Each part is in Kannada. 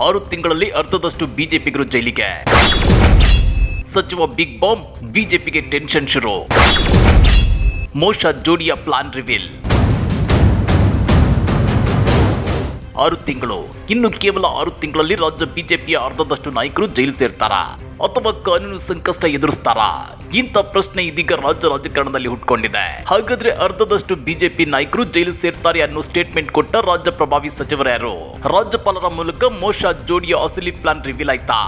ಆರು ತಿಂಗಳಲ್ಲಿ ಅರ್ಧದಷ್ಟು ಬಿಜೆಪಿಗರು ಜೈಲಿಗೆ. ಸಚಿವ ಬಿಗ್ ಬಾಂಬ್ ಬಿಜೆಪಿಗೆ ಟೆನ್ಷನ್ ಶುರು. ಮೋಶ ಜೋಡಿಯ ಪ್ಲಾನ್ ರಿವೀಲ್. ಆರು ತಿಂಗಳು. ಇನ್ನು ಕೇವಲ ಆರು ತಿಂಗಳಲ್ಲಿ ರಾಜ್ಯ ಬಿಜೆಪಿಯ ಅರ್ಧದಷ್ಟು ನಾಯಕರು ಜೈಲು ಸೇರ್ತಾರಾ? ಅಥವಾ ಕಾನೂನು ಸಂಕಷ್ಟ ಎದುರಿಸ್ತಾರಾ? ಇಂಥ ಪ್ರಶ್ನೆ ಇದೀಗ ರಾಜ್ಯ ರಾಜಕಾರಣದಲ್ಲಿ ಹುಟ್ಕೊಂಡಿದೆ. ಹಾಗಾದ್ರೆ ಅರ್ಧದಷ್ಟು ಬಿಜೆಪಿ ನಾಯಕರು ಜೈಲು ಸೇರ್ತಾರೆ ಅನ್ನೋ ಸ್ಟೇಟ್ಮೆಂಟ್ ಕೊಟ್ಟ ರಾಜ್ಯ ಪ್ರಭಾವಿ ಸಚಿವರ್ಯಾರು ರಾಜ್ಯಪಾಲರ ಮೂಲಕ ಮೋಶ ಜೋಡಿಯ ಅಸಲಿ ಪ್ಲಾನ್ ರಿವೀಲ್ ಆಯ್ತಾ?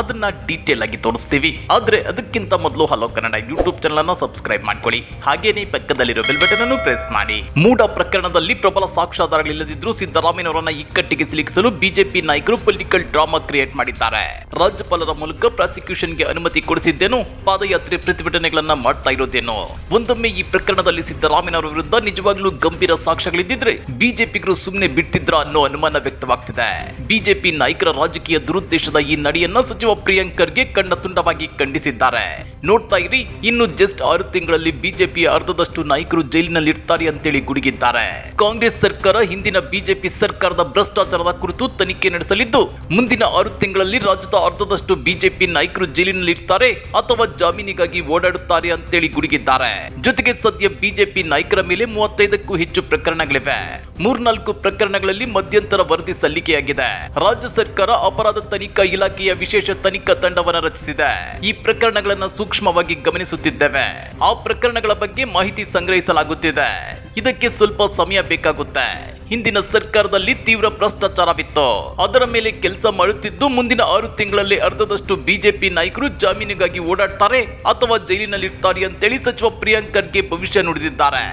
ಅದನ್ನ ಡೀಟೇಲ್ ಆಗಿ ತೋರಿಸ್ತೀವಿ. ಆದ್ರೆ ಅದಕ್ಕಿಂತ ಮೊದಲು ಹಲೋ ಕನ್ನಡ ಯೂಟ್ಯೂಬ್ ಚಾನಲ್ ಅನ್ನ ಸಬ್ಸ್ಕ್ರೈಬ್ ಮಾಡ್ಕೊಳ್ಳಿ. ಹಾಗೇನೆ ಪಕ್ಕದಲ್ಲಿರೋ ಬೆಲ್ ಬಟನ್ ಅನ್ನು ಪ್ರೆಸ್ ಮಾಡಿ. ಮೂಡ ಪ್ರಕರಣದಲ್ಲಿ ಪ್ರಬಲ ಸಾಕ್ಷ್ಯಾಧಾರಗಳಿಲ್ಲದಿದ್ರೂ ಸಿದ್ದರಾಮಯ್ಯನವರನ್ನ ಇಕ್ಕಟ್ಟಿಗೆ ಸಿಲುಕಿಸಲು ಬಿಜೆಪಿ ನಾಯಕರು ಪೊಲಿಟಿಕಲ್ ಡ್ರಾಮಾ ಕ್ರಿಯೇಟ್ ಮಾಡಿದ್ದಾರೆ. ರಾಜ್ಯಪಾಲರ ಮೂಲಕ ಪ್ರಾಸಿಕ್ಯೂಷನ್ಗೆ ಅನುಮತಿ ಕೊಡಿಸಿದ್ದೇನು? ಪಾದಯಾತ್ರೆ ಪ್ರತಿಭಟನೆಗಳನ್ನ ಮಾಡ್ತಾ ಇರೋದೇನು? ಒಂದೊಮ್ಮೆ ಈ ಪ್ರಕರಣದಲ್ಲಿ ಸಿದ್ದರಾಮಯ್ಯನವರ ವಿರುದ್ಧ ನಿಜವಾಗ್ಲೂ ಗಂಭೀರ ಸಾಕ್ಷ್ಯಗಳಿದ್ದಿದ್ರೆ ಬಿಜೆಪಿಗರು ಸುಮ್ಮನೆ ಬಿಡ್ತಿದ್ರ ಅನ್ನೋ ಅನುಮಾನ ವ್ಯಕ್ತವಾಗ್ತಿದೆ. ಬಿಜೆಪಿ ನಾಯಕರ ರಾಜಕೀಯ ದುರುದ್ದೇಶದ ಈ ನಡೆಯನ್ನ ಸಚಿವ ಪ್ರಿಯಾಂಕರ್ಗೆ ಕಣ್ಣ ತುಂಡವಾಗಿ ಖಂಡಿಸಿದ್ದಾರೆ. ನೋಡ್ತಾ ಇರಿ, ಇನ್ನು ಜಸ್ಟ್ ಆರು ತಿಂಗಳಲ್ಲಿ ಬಿಜೆಪಿ ಅರ್ಧದಷ್ಟು ನಾಯಕರು ಜೈಲಿನಲ್ಲಿ ಇರ್ತಾರೆ ಅಂತೇಳಿ ಗುಡುಗಿದ್ದಾರೆ. ಕಾಂಗ್ರೆಸ್ ಸರ್ಕಾರ ಹಿಂದಿನ ಬಿಜೆಪಿ ಸರ್ಕಾರದ ಭ್ರಷ್ಟಾಚಾರದ ಕುರಿತು ತನಿಖೆ ನಡೆಸಲಿದ್ದು, ಮುಂದಿನ ಆರು ತಿಂಗಳಲ್ಲಿ ರಾಜ್ಯದ ಅರ್ಧದಷ್ಟು ಬಿಜೆಪಿ ಜೈಲಿನಲ್ಲಿ ಇರ್ತಾರೆ ಅಥವಾ ಜಾಮೀನಿಗಾಗಿ ಓಡಾಡುತ್ತಾರೆ ಅಂತೇಳಿ ಗುಡುಗಿದ್ದಾರೆ. ಜೊತೆಗೆ ಸದ್ಯ ಬಿಜೆಪಿ ನಾಯಕರ ಮೇಲೆ ಮೂವತ್ತೈದಕ್ಕೂ ಹೆಚ್ಚು ಪ್ರಕರಣಗಳಿವೆ. ಮೂರ್ನಾಲ್ಕು ಪ್ರಕರಣಗಳಲ್ಲಿ ಮಧ್ಯಂತರ ವರದಿ ಸಲ್ಲಿಕೆಯಾಗಿದೆ. ರಾಜ್ಯ ಸರ್ಕಾರ ಅಪರಾಧ ತನಿಖಾ ಇಲಾಖೆಯ ವಿಶೇಷ ತನಿಖಾ ತಂಡವನ್ನು ರಚಿಸಿದೆ. ಈ ಪ್ರಕರಣಗಳನ್ನು ಸೂಕ್ಷ್ಮವಾಗಿ ಗಮನಿಸುತ್ತಿದ್ದೇವೆ. ಆ ಪ್ರಕರಣಗಳ ಬಗ್ಗೆ ಮಾಹಿತಿ ಸಂಗ್ರಹಿಸಲಾಗುತ್ತಿದೆ. ಇದಕ್ಕೆ ಸ್ವಲ್ಪ ಸಮಯ ಬೇಕಾಗುತ್ತೆ. ಹಿಂದಿನ ಸರ್ಕಾರದಲ್ಲಿ ತೀವ್ರ ಭ್ರಷ್ಟಾಚಾರವಿತ್ತು. ಅದರ ಮೇಲೆ ಕೆಲಸ ಮಾಡುತ್ತಿದ್ದು ಮುಂದಿನ ಆರು ತಿಂಗಳಲ್ಲಿ ಅರ್ಧದಷ್ಟು ಬಿಜೆಪಿ ನಾಯಕರು ಜಾಮೀನಿಗಾಗಿ ಓಡಾಡ್ತಾರೆ ಅಥವಾ ಜೈಲಿನಲ್ಲಿರ್ತಾರೆ ಅಂತೇಳಿ ಸಚಿವ ಪ್ರಿಯಾಂಕರ್ಗೆ ಭವಿಷ್ಯ ನುಡಿದಿದ್ದಾರೆ.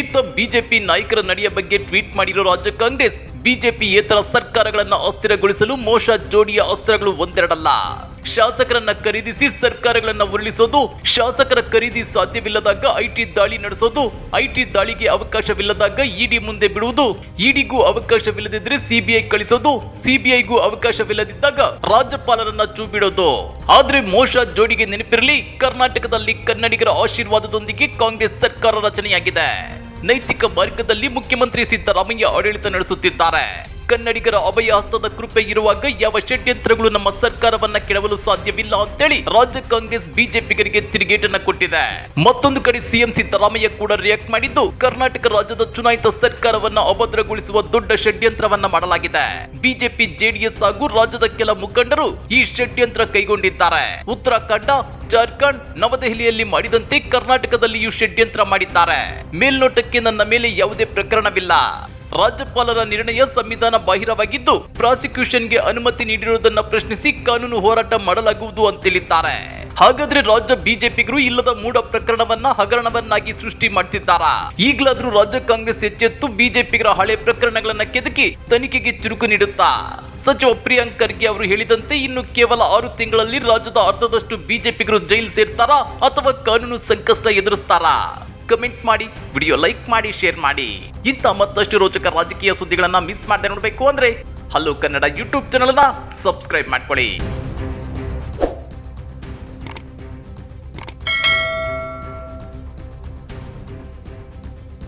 ಇತ್ತ ಬಿಜೆಪಿ ನಾಯಕರ ನಡೆಯ ಬಗ್ಗೆ ಟ್ವೀಟ್ ಮಾಡಿರೋ ರಾಜ್ಯ ಕಾಂಗ್ರೆಸ್, ಬಿಜೆಪಿ ಯೇತರ ಸರ್ಕಾರಗಳನ್ನು ಅಸ್ಥಿರಗೊಳಿಸಲು ಮೋಶ ಜೋಡಿಯ ಅಸ್ತ್ರಗಳು ಒಂದೆರಡಲ್ಲ. ಶಾಸಕರನ್ನ ಖರೀದಿಸಿ ಸರ್ಕಾರಗಳನ್ನ ಉರುಳಿಸೋದು, ಶಾಸಕರ ಖರೀದಿ ಸಾಧ್ಯವಿಲ್ಲದಾಗ ಐಟಿ ದಾಳಿ ನಡೆಸೋದು ಐಟಿ ದಾಳಿಗೆ ಅವಕಾಶವಿಲ್ಲದಾಗ ಇಡಿ ಮುಂದೆ ಬಿಡುವುದು ಇಡಿಗೂ ಅವಕಾಶವಿಲ್ಲದಿದ್ರೆ ಸಿಬಿಐ ಕಳಿಸೋದು ಸಿಬಿಐಗೂ ಅವಕಾಶವಿಲ್ಲದಿದ್ದಾಗ ರಾಜ್ಯಪಾಲರನ್ನ ಚೂ ಬಿಡೋದು ಆದ್ರೆ ಮೋಶ ಜೋಡಿಗೆ ನೆನಪಿರಲಿ, ಕರ್ನಾಟಕದಲ್ಲಿ ಕನ್ನಡಿಗರ ಆಶೀರ್ವಾದದೊಂದಿಗೆ ಕಾಂಗ್ರೆಸ್ ಸರ್ಕಾರ ರಚನೆಯಾಗಿದೆ. ನೈತಿಕ ಮಾರ್ಗದಲ್ಲಿ ಮುಖ್ಯಮಂತ್ರಿ ಸಿದ್ದರಾಮಯ್ಯ ಆಡಳಿತ ನಡೆಸುತ್ತಿದ್ದಾರೆ. ಕನ್ನಡಿಗರ ಅಭಯ ಹಸ್ತದ ಕೃಪೆ ಇರುವಾಗ ಯಾವ ಷಡ್ಯಂತ್ರಗಳು ನಮ್ಮ ಸರ್ಕಾರವನ್ನ ಕೆಡವಲು ಸಾಧ್ಯವಿಲ್ಲ ಅಂತೇಳಿ ರಾಜ್ಯ ಕಾಂಗ್ರೆಸ್ ಬಿಜೆಪಿಗರಿಗೆ ತಿರುಗೇಟನ್ನ ಕೊಟ್ಟಿದೆ. ಮತ್ತೊಂದು ಕಡೆ ಸಿಎಂ ಸಿದ್ದರಾಮಯ್ಯ ಕೂಡ ರಿಯಾಕ್ಟ್ ಮಾಡಿದ್ದು, ಕರ್ನಾಟಕ ರಾಜ್ಯದ ಚುನಾಯಿತ ಸರ್ಕಾರವನ್ನ ಅಭದ್ರಗೊಳಿಸುವ ದೊಡ್ಡ ಷಡ್ಯಂತ್ರವನ್ನ ಮಾಡಲಾಗಿದೆ. ಬಿಜೆಪಿ, ಜೆಡಿಎಸ್ ಹಾಗೂ ರಾಜ್ಯದ ಕೆಲ ಮುಖಂಡರು ಈ ಷಡ್ಯಂತ್ರ ಕೈಗೊಂಡಿದ್ದಾರೆ. ಉತ್ತರಾಖಂಡ ಜಾರ್ಖಂಡ್ ನವದೆಹಲಿಯಲ್ಲಿ ಮಾಡಿದಂತೆ ಕರ್ನಾಟಕದಲ್ಲಿಯೂ ಷಡ್ಯಂತ್ರ ಮಾಡಿದ್ದಾರೆ. ಮೇಲ್ನೋಟಕ್ಕೆ ನನ್ನ ಮೇಲೆ ಯಾವುದೇ ಪ್ರಕರಣವಿಲ್ಲ. ರಾಜ್ಯಪಾಲರ ನಿರ್ಣಯ ಸಂವಿಧಾನ ಬಾಹಿರವಾಗಿದ್ದು, ಪ್ರಾಸಿಕ್ಯೂಷನ್ಗೆ ಅನುಮತಿ ನೀಡಿರುವುದನ್ನ ಪ್ರಶ್ನಿಸಿ ಕಾನೂನು ಹೋರಾಟ ಮಾಡಲಾಗುವುದು ಅಂತೇಳಿದ್ದಾರೆ ಹಾಗಾದ್ರೆ ರಾಜ್ಯ ಬಿಜೆಪಿಗರು ಇಲ್ಲದ ಮೂಢ ಪ್ರಕರಣವನ್ನ ಹಗರಣವನ್ನಾಗಿ ಸೃಷ್ಟಿ ಮಾಡ್ತಿದ್ದಾರಾ? ಈಗಲಾದ್ರೂ ರಾಜ್ಯ ಕಾಂಗ್ರೆಸ್ ಎಚ್ಚೆತ್ತು ಬಿಜೆಪಿಗರ ಹಳೆ ಪ್ರಕರಣಗಳನ್ನ ಕೆದಕಿ ತನಿಖೆಗೆ ಚುರುಕು ನೀಡುತ್ತಾ? ಸಚಿವ ಪ್ರಿಯಾಂಕ್ ಖರ್ಗೆ ಅವರು ಹೇಳಿದಂತೆ ಇನ್ನು ಕೇವಲ ಆರು ತಿಂಗಳಲ್ಲಿ ರಾಜ್ಯದ ಅರ್ಧದಷ್ಟು ಬಿಜೆಪಿಗರು ಜೈಲು ಸೇರ್ತಾರಾ ಅಥವಾ ಕಾನೂನು ಸಂಕಷ್ಟ ಎದುರಿಸ್ತಾರಾ? ಕಮೆಂಟ್ ಮಾಡಿ, ವಿಡಿಯೋ ಲೈಕ್ ಮಾಡಿ, ಶೇರ್ ಮಾಡಿ. ಇಂಥ ಮತ್ತಷ್ಟು ರೋಚಕ ರಾಜಕೀಯ ಸುದ್ದಿಗಳನ್ನ ಮಿಸ್ ಮಾಡದೆ ನೋಡಬೇಕು ಅಂದ್ರೆ Hello Kannada YouTube channel subscribe ಮಾಡ್ಕೊಳ್ಳಿ.